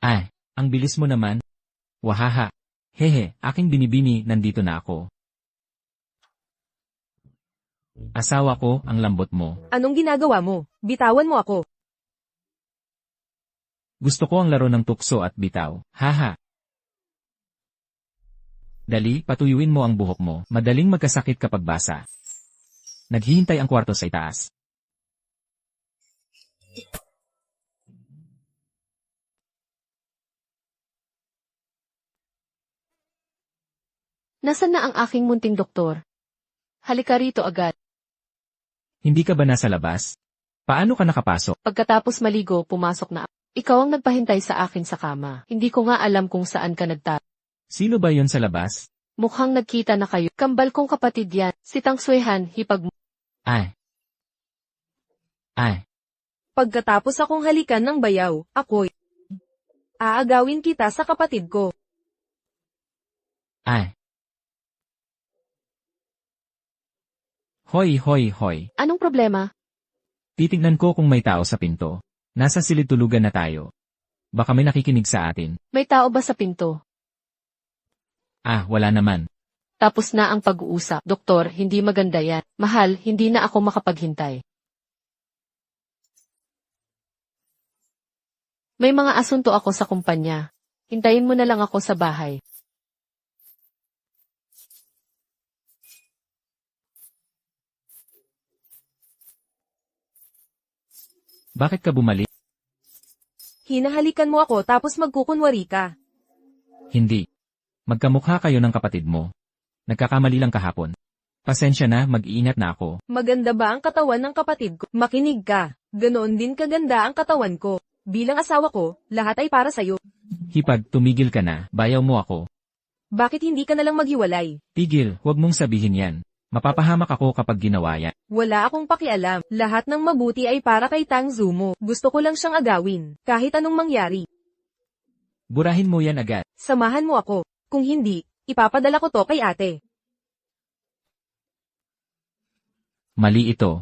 Ay, ang bilis mo naman. Wahaha. Hehe, aking binibini, nandito na ako. Asawa ko, ang lambot mo. Anong ginagawa mo? Bitawan mo ako. Gusto ko ang laro ng tukso at bitaw. Haha. Dali, patuyuin mo ang buhok mo. Madaling magkasakit kapag basa. Naghihintay ang kwarto sa itaas. Nasaan na ang aking munting doktor? Halika rito agad. Hindi ka ba nasa labas? Paano ka nakapasok? Pagkatapos maligo, pumasok na. Ikaw ang nagpahintay sa akin sa kama. Hindi ko nga alam kung saan ka nagta. Sino ba yon sa labas? Mukhang nagkita na kayo. Kambal kong kapatid yan. Si Tangswehan, hipag mo. Ay. Ay. Pagkatapos akong halikan ng bayaw, ako'y aagawin kita sa kapatid ko. Ay. Hoy, hoy, hoy. Anong problema? Titignan ko kung may tao sa pinto. Nasa silid tulugan na tayo. Baka may nakikinig sa atin. May tao ba sa pinto? Ah, wala naman. Tapos na ang pag-uusap. Doktor, hindi maganda yan. Mahal, hindi na ako makapaghintay. May mga asunto ako sa kumpanya. Hintayin mo na lang ako sa bahay. Bakit ka bumalik? Hinahalikan mo ako tapos magkukunwari ka. Hindi. Magkamukha kayo ng kapatid mo. Nagkakamali lang kahapon. Pasensya na, mag-iingat na ako. Maganda ba ang katawan ng kapatid ko? Makinig ka. Ganoon din kaganda ang katawan ko. Bilang asawa ko, lahat ay para sa'yo. Hipag, tumigil ka na, bayaw mo ako. Bakit hindi ka nalang maghiwalay? Tigil, huwag mong sabihin yan. Mapapahamak ako kapag ginawa yan. Wala akong pakialam. Lahat ng mabuti ay para kay Tang Zumo. Gusto ko lang siyang agawin. Kahit anong mangyari. Burahin mo yan agad. Samahan mo ako. Kung hindi, ipapadala ko to kay ate. Mali ito.